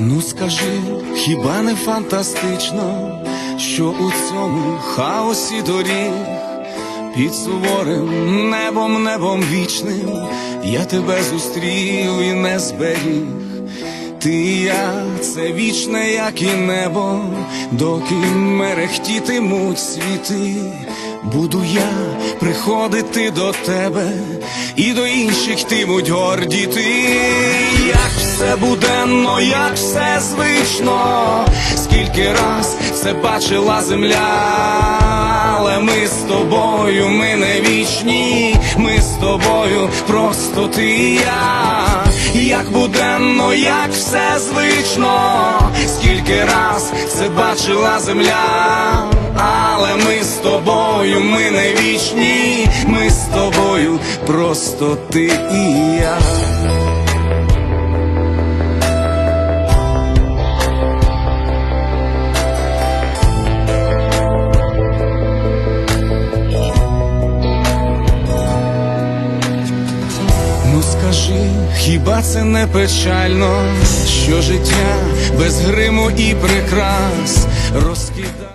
Ну скажи, хіба не фантастично, що у цьому хаосі доріг під суворим небом, небом вічним я тебе зустрів і не зберіг. Ти і я, це вічне, як і небо, доки мерехтітимуть світи, буду я приходити до тебе, і до інших йтимуть гордіти. Як все буденно, як все звично, скільки раз це бачила земля, але ми з тобою, ми не вічні, ми з тобою, просто ти і я, як буденно, як все звично, скільки раз це бачила земля, вічні, ми з тобою, просто ти і я. Ну скажи, хіба це не печально, що життя без гриму і прикрас розкидає?